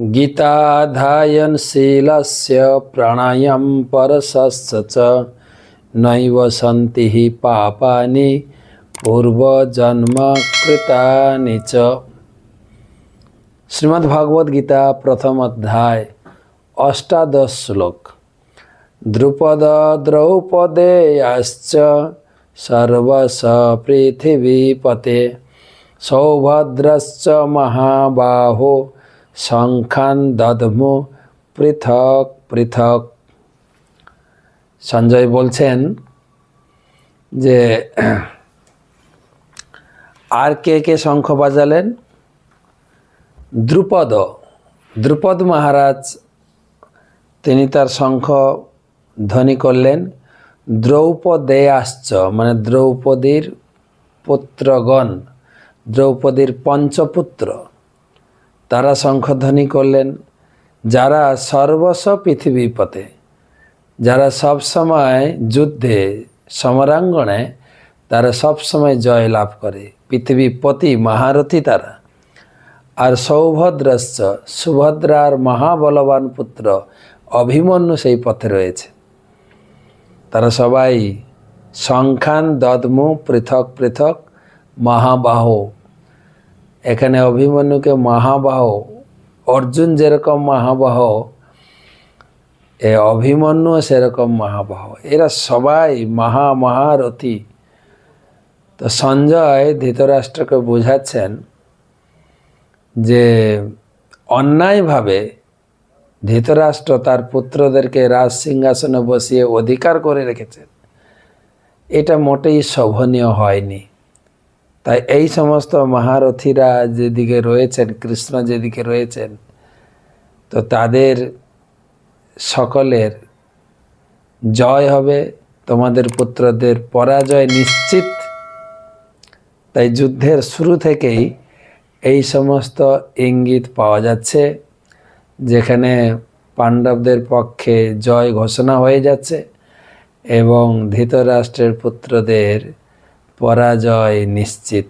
गीताधायनशीलस्य प्राणायाम परसश्च च नैव सन्ति हि पापानि पूर्वजन्मकृतानि च। श्रीमद्भागवद्गीता प्रथम अध्याय अष्टादश श्लोक। द्रुपद द्रौपदेयाश्च सर्वस पृथिवीपते सौभद्रश्च महाबाहो সৌভদ্রশ্চ মহাবাহো পৃথক পৃথক। সঞ্জয় বলছেন যে, আর কে কে শঙ্খ বাজালেন? দ্রুপদ। দ্রুপদ মহারাজ, তিনি তার শঙ্খ ধ্বনি করলেন দ্রৌপদেয়াশ্চ মানে দ্রৌপদীর পুত্রগণ, দ্রৌপদীর পঞ্চপুত্র। তারা শঙ্খধ্বনি করলেন, যারা সর্বস্ব পৃথিবী পথে, যারা সব সময় যুদ্ধে সমরাঙ্গনে তারা সব সময় জয় লাভ করে। পৃথিবীপতি মহারথী তারা। আর সৌভদ্রশ্চ, সুভদ্রার মহাবলবান পুত্র অভিমন্যু সেই পথে রয়েছে। তারা সবাই সংখ্যান দদমু, পৃথক পৃথক, মহাবাহ এখানে অভিমন্যুকে মহাবাহ, অর্জুন যেরকম মহাবাহ, এ অভিমন্যু সেরকম মহাবাহ। এরা সবাই মহা মহারথী। তো সঞ্জয় ধৃতরাষ্ট্রকে বোঝাচ্ছেন যে অন্যায়ভাবে ধৃতরাষ্ট্র তার পুত্রদেরকে রাজ সিংহাসনে বসিয়ে অধিকার করে রেখেছেন এটা মোটেই শোভনীয় হয়নি। তাই এই সমস্ত মহারথীরা যেদিকে রয়েছেন, কৃষ্ণ যেদিকে রয়েছেন, তো তাদের সকলের জয় হবে, তোমাদের পুত্রদের পরাজয় নিশ্চিত। তাই যুদ্ধের শুরু থেকেই এই সমস্ত ইঙ্গিত পাওয়া যাচ্ছে, যেখানে পাণ্ডবদের পক্ষে জয় ঘোষণা হয়ে যাচ্ছে এবং ধৃতরাষ্ট্রের পুত্রদের পরাজয় নিশ্চিত।